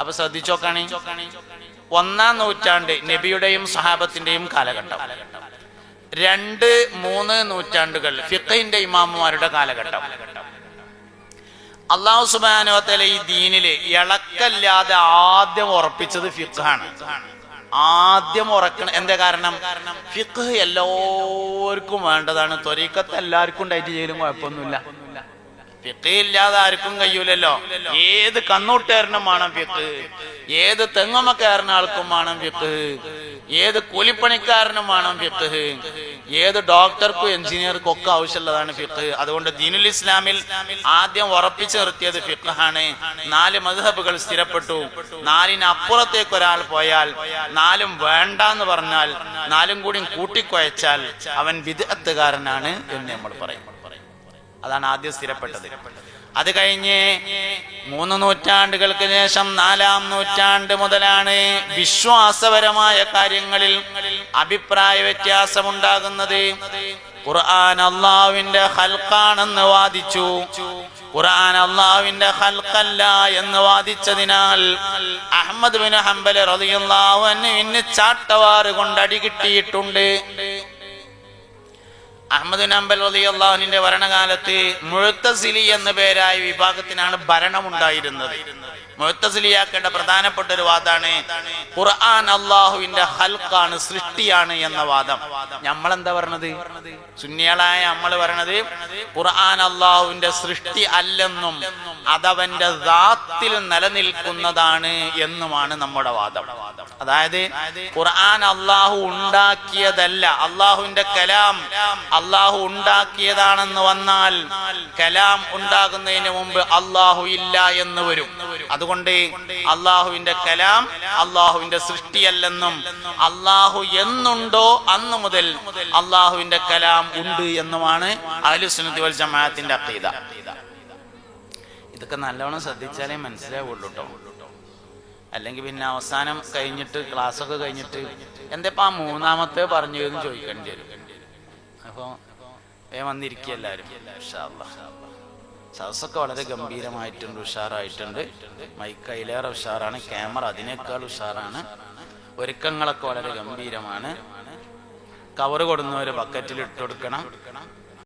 അപ്പൊ ശ്രദ്ധിച്ചോക്കാണി. ഒന്നാം നൂറ്റാണ്ട് നബിയുടെയും സഹാബത്തിന്റെയും കാലഘട്ടം. രണ്ട് മൂന്ന് നൂറ്റാണ്ടുകൾ ഫിഖിന്റെ ഇമാമുമാരുടെ കാലഘട്ടം. അള്ളാഹു സുബാനുവത്തല ഈ ദീനിൽ ഇളക്കല്ലാതെ ആദ്യം ഉറപ്പിച്ചത് ഫിഖാണ്. ആദ്യം ഉറക്കണം എന്താ കാരണം? ഫിഖ് എല്ലാവർക്കും വേണ്ടതാണ്. ത്വരീക്കത്ത് എല്ലാവർക്കും ഉണ്ടായിട്ട് ചെയ്യലും കുഴപ്പമൊന്നുമില്ല. ഇല്ലാതെ ആർക്കും കഴിയൂലല്ലോ. ഏത് കണ്ണൂട്ടുകാരനും വേണം ഫിക്ക് ഏത് തെങ്ങമ്മക്കാരൻ ആൾക്കും വേണം ഫിക്ക് ഏത് കൂലിപ്പണിക്കാരനും വേണം ഫിക്ക് ഏത് ഡോക്ടർക്കും എഞ്ചിനീയർക്കും ഒക്കെ ആവശ്യമുള്ളതാണ് ഫിഖ്. അതുകൊണ്ട് ദീനുൽ ഇസ്ലാമിൽ ആദ്യം ഉറപ്പിച്ചു നിർത്തിയത് ഫിഖാണ്. നാല് മധുഹബുകൾ സ്ഥിരപ്പെട്ടു. നാലിന് അപ്പുറത്തേക്ക് ഒരാൾ പോയാൽ നാലും വേണ്ട എന്ന് പറഞ്ഞാൽ നാലും കൂടി കൂട്ടിക്കുഴച്ചാൽ അവൻ വിദഗ്ധകാരനാണ് എന്ന് നമ്മൾ പറയും. അതാണ് ആദ്യം സ്ഥിരപ്പെട്ടത്. അത് കഴിഞ്ഞ് മൂന്ന് നൂറ്റാണ്ടുകൾക്ക് ശേഷം നാലാം നൂറ്റാണ്ട് മുതലാണ് വിശ്വാസപരമായ കാര്യങ്ങളിൽ അഭിപ്രായ വ്യത്യാസമുണ്ടാകുന്നത്. ഖുർആൻ അള്ളാവിന്റെ ഹൽക്കാണെന്ന് വാദിച്ചു. ഖുർആൻ അള്ളാവിന്റെ ഹൽക്കല്ല എന്ന് വാദിച്ചതിനാൽ അഹമ്മദ് ബിൻ റളിയല്ലാഹു അൻഹുവിന് ചാട്ടവാറ് കൊണ്ട് അടി കിട്ടിയിട്ടുണ്ട്. അഹമ്മദ് നമ്പൽ അള്ളാഹുവിന്റെ ഭരണകാലത്ത് മുഴുത്തസിലി എന്ന പേരായ വിഭാഗത്തിനാണ് ഭരണമുണ്ടായിരുന്നത്. മുഴുത്തസിലിയാക്കേണ്ട പ്രധാനപ്പെട്ട ഒരു വാദമാണ് ഖുർആൻ അള്ളാഹുവിന്റെ ഹൽക്കാണ് സൃഷ്ടിയാണ് എന്ന വാദം. നമ്മളെന്താ പറഞ്ഞത് സുന്നികളായ നമ്മൾ പറയണത് ഖുർആൻ അള്ളാഹുവിന്റെ സൃഷ്ടി അല്ലെന്നും അതവന്റെ ദാത്തിൽ നിലനിൽക്കുന്നതാണ് എന്നുമാണ് നമ്മുടെ വാദം. അതായത് ഖുർആൻ അള്ളാഹു ഉണ്ടാക്കിയതല്ല അള്ളാഹുവിന്റെ കലാം അള്ളാഹു ഉണ്ടാക്കിയതാണെന്ന് വന്നാൽ കലാം ഉണ്ടാകുന്നതിന് മുമ്പ് അള്ളാഹു ഇല്ല എന്ന് വരും. അതുകൊണ്ട് അള്ളാഹുവിന്റെ കലാം അള്ളാഹുവിന്റെ സൃഷ്ടിയല്ലെന്നും അള്ളാഹു എന്നുണ്ടോ അന്ന് മുതൽ അള്ളാഹുവിന്റെ കലാം ഉണ്ട് എന്നുമാണ് അഹ്ലുസുന്നത്തി വൽ ജമാഅത്തിന്റെ അഖീദ. ഇതൊക്കെ നല്ലവണ്ണം ശ്രദ്ധിച്ചാലേ മനസ്സിലാവുള്ളൂ കേട്ടോ അല്ലെങ്കിൽ പിന്നെ അവസാനം കഴിഞ്ഞിട്ട് ക്ലാസ് ഒക്കെ കഴിഞ്ഞിട്ട് എന്താ ആ മൂന്നാമത്തെ പറഞ്ഞു എന്ന് ചോദിക്കേണ്ടി വരും. അപ്പൊ വേ വന്നിരിക്കുക എല്ലാവരും. സദസ്സൊക്കെ വളരെ ഗംഭീരമായിട്ടുണ്ട് ഉഷാറായിട്ടുണ്ട്. മൈക്ക് അതിലേറെ ഉഷാറാണ്. ക്യാമറ അതിനേക്കാൾ ഉഷാറാണ്. ഒരുക്കങ്ങളൊക്കെ വളരെ ഗംഭീരമാണ്. കവറ് കൊടുന്നവര് ബക്കറ്റിൽ ഇട്ട് കൊടുക്കണം.